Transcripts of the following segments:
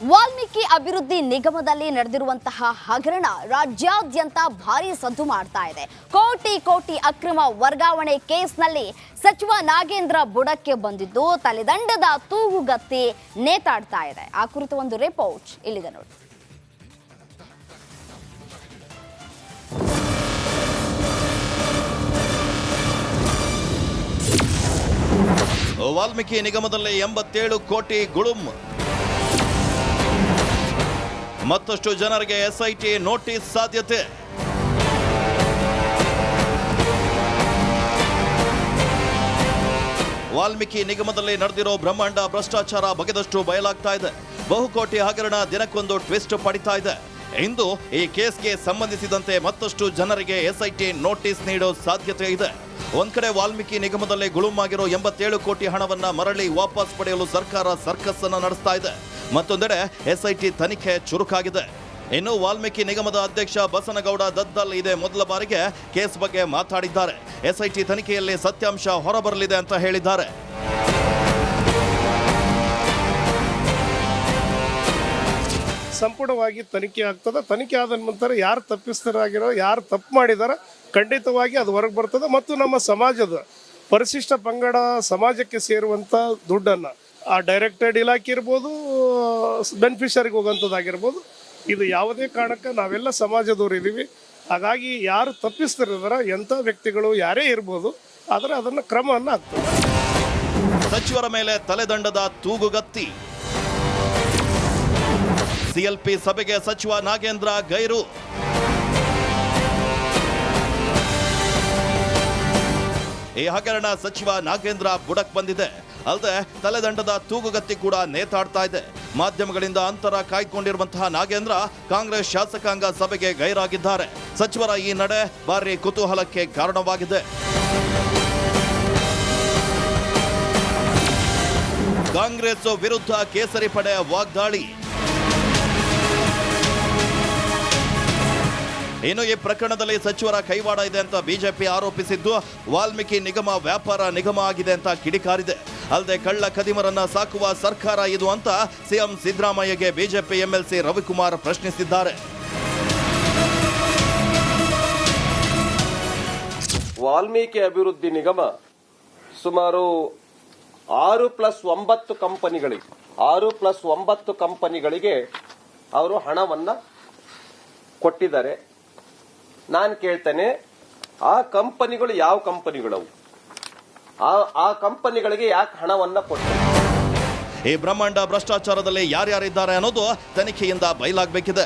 ವಾಲ್ಮೀಕಿ ಅಭಿವೃದ್ಧಿ ನಿಗಮದಲ್ಲಿ ನಡೆದಿರುವಂತಹ ಹಗರಣ ರಾಜ್ಯಾದ್ಯಂತ ಭಾರಿ ಸದ್ದು ಮಾಡ್ತಾ ಇದೆ. ಕೋಟಿ ಕೋಟಿ ಅಕ್ರಮ ವರ್ಗಾವಣೆ ಕೇಸ್ನಲ್ಲಿ ಸಚಿವ ನಾಗೇಂದ್ರ ಬುಡಕ್ಕೆ ಬಂದಿದ್ದು ತಲೆದಂಡದ ತೂಗುಗತ್ತಿ ನೇತಾಡ್ತಾ ಇದೆ. ಆ ಕುರಿತು ಒಂದು ರಿಪೋರ್ಟ್ ಇಲ್ಲಿದೆ ನೋಡಿ. ವಾಲ್ಮೀಕಿ ನಿಗಮದಲ್ಲಿ ಎಂಬತ್ತೇಳು ಕೋಟಿ ಗುಳುಂ ಮತ್ತಷ್ಟು ಜನರಿಗೆ ಎಸ್ಐಟಿ ನೋಟಿಸ್ ಸಾಧ್ಯತೆ. ವಾಲ್ಮೀಕಿ ನಿಗಮದಲ್ಲಿ ನಡೆದಿರೋ ಬ್ರಹ್ಮಾಂಡ ಭ್ರಷ್ಟಾಚಾರ ಬಗೆದಷ್ಟು ಬಯಲಾಗ್ತಾ ಇದೆ. ಬಹುಕೋಟಿ ಹಗರಣ ದಿನಕ್ಕೊಂದು ಟ್ವಿಸ್ಟ್ ಪಡಿತಾ ಇದೆ. ಇಂದು ಈ ಕೇಸ್ಗೆ ಸಂಬಂಧಿಸಿದಂತೆ ಮತ್ತಷ್ಟು ಜನರಿಗೆ ಎಸ್ಐಟಿ ನೋಟಿಸ್ ನೀಡೋ ಸಾಧ್ಯತೆ ಇದೆ. ಒಂದ್ ಕಡೆ ವಾಲ್ಮೀಕಿ ನಿಗಮದಲ್ಲಿ ಗುಳುಮಾಗಿರೋ ಎಂಬತ್ತೇಳು ಕೋಟಿ ಹಣವನ್ನ ಮರಳಿ ವಾಪಸ್ ಪಡೆಯಲು ಸರ್ಕಾರ ಸರ್ಕಸ್ ಅನ್ನ ನಡೆಸ್ತಾ ಇದೆ. ಮತ್ತೊಂದೆಡೆ ಎಸ್ಐಟಿ ತನಿಖೆ ಚುರುಕಾಗಿದೆ. ಇನ್ನು ವಾಲ್ಮೀಕಿ ನಿಗಮದ ಅಧ್ಯಕ್ಷ ಬಸನಗೌಡ ದದ್ದಲ್ ಇದೇ. ಮೊದಲ ಬಾರಿಗೆ ಕೇಸ್ ಬಗ್ಗೆ ಮಾತಾಡಿದ್ದಾರೆ. ಎಸ್ಐಟಿ ತನಿಖೆಯಲ್ಲಿ ಸತ್ಯಾಂಶ ಹೊರಬರಲಿದೆ ಅಂತ ಹೇಳಿದ್ದಾರೆ. ಸಂಪೂರ್ಣವಾಗಿ ತನಿಖೆ ಆಗ್ತದೆ. ತನಿಖೆ ಆದ ನಂತರ ಯಾರು ತಪ್ಪಿಸ್ತರಾಗಿರೋ ಯಾರು ತಪ್ಪು ಮಾಡಿದಾರ ಖಂಡಿತವಾಗಿ ಅದು ಹೊರಗೆ ಬರ್ತದೆ. ಮತ್ತು ನಮ್ಮ ಸಮಾಜದ ಪರಿಶಿಷ್ಟ ಪಂಗಡ ಸಮಾಜಕ್ಕೆ ಸೇರುವಂಥ ದುಡ್ಡನ್ನು ಆ ಡೈರೆಕ್ಟೆಡ್ ಇಲಾಖೆ ಇರ್ಬೋದು ಬೆನಿಫಿಷರಿಗೆ ಹೋಗುವಂಥದ್ದಾಗಿರ್ಬೋದು ಇದು ಯಾವುದೇ ಕಾರಣಕ್ಕೆ ನಾವೆಲ್ಲ ಸಮಾಜದವ್ರು ಇದ್ದೀವಿ ಹಾಗಾಗಿ ಯಾರು ತಪ್ಪಿಸ್ತಿರಿದಾರ ಎಂಥ ವ್ಯಕ್ತಿಗಳು ಯಾರೇ ಇರ್ಬೋದು, ಆದರೆ ಅದನ್ನು ಕ್ರಮವನ್ನು ಆಗ್ತದೆ ಸಚಿವರ ಮೇಲೆ ತಲೆದಂಡದ ತೂಗುಗತ್ತಿ. ಸಿಎಲ್ಪಿ ಸಭೆಗೆ ಸಚಿವ ನಾಗೇಂದ್ರ ಗೈರು. ಈ ಹಗರಣ ಸಚಿವ ನಾಗೇಂದ್ರ ಬುಡಕ್ ಬಂದಿದೆ. ಅಲ್ಲದೆ ತಲೆದಂಡದ ತೂಗುಗತ್ತಿ ಕೂಡ ನೇತಾಡ್ತಾ ಇದೆ. ಮಾಧ್ಯಮಗಳಿಂದ ಅಂತರ ಕಾಯ್ಕೊಂಡಿರುವಂತಹ ನಾಗೇಂದ್ರ ಕಾಂಗ್ರೆಸ್ ಶಾಸಕಾಂಗ ಸಭೆಗೆ ಗೈರಾಗಿದ್ದಾರೆ. ಸಚಿವರ ಈ ನಡೆ ಭಾರಿ ಕುತೂಹಲಕ್ಕೆ ಕಾರಣವಾಗಿದೆ. ಕಾಂಗ್ರೆಸ್ ವಿರುದ್ಧ ಕೇಸರಿ ಪಡೆ ವಾಗ್ದಾಳಿ. ಇನ್ನು ಈ ಪ್ರಕರಣದಲ್ಲಿ ಸಚಿವರ ಕೈವಾಡ ಇದೆ ಅಂತ ಬಿಜೆಪಿ ಆರೋಪಿಸಿದ್ದು ವಾಲ್ಮೀಕಿ ನಿಗಮ, ವ್ಯಾಪಾರ ನಿಗಮ ಆಗಿದೆ ಅಂತ ಕಿಡಿಕಾರಿದೆ. ಅಲ್ಲದೆ ಕಳ್ಳ ಕದಿಮರನ್ನ ಸಾಕುವ ಸರ್ಕಾರ ಇದು ಅಂತ ಸಿಎಂ ಸಿದ್ದರಾಮಯ್ಯಗೆ ಬಿಜೆಪಿ ಎಂಎಲ್ಸಿ ರವಿಕುಮಾರ್ ಪ್ರಶ್ನಿಸಿದ್ದಾರೆ. ವಾಲ್ಮೀಕಿ ಅಭಿವೃದ್ಧಿ ನಿಗಮ ಸುಮಾರು ಆರು ಪ್ಲಸ್ ಒಂಬತ್ತು ಕಂಪನಿಗಳಿಗೆ, ಆರು ಪ್ಲಸ್ ಒಂಬತ್ತು ಕಂಪನಿಗಳಿಗೆ ಅವರು ಹಣವನ್ನ ಕೊಟ್ಟಿದ್ದಾರೆ. ನಾನು ಕೇಳ್ತೇನೆ, ಆ ಕಂಪನಿಗಳು ಯಾವ ಕಂಪನಿಗಳವು? ಆ ಕಂಪನಿಗಳಿಗೆ ಯಾಕೆ ಹಣವನ್ನ ಕೊಟ್ಟರು ಈ ಬ್ರಹ್ಮಾಂಡ ಭ್ರಷ್ಟಾಚಾರದಲ್ಲಿ ಯಾರ್ಯಾರಿದ್ದಾರೆ ಅನ್ನೋದು ತನಿಖೆಯಿಂದ ಬಯಲಾಗಬೇಕಿದೆ.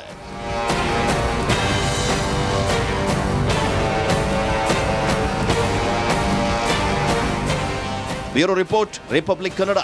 Bureau report, republic Kannada.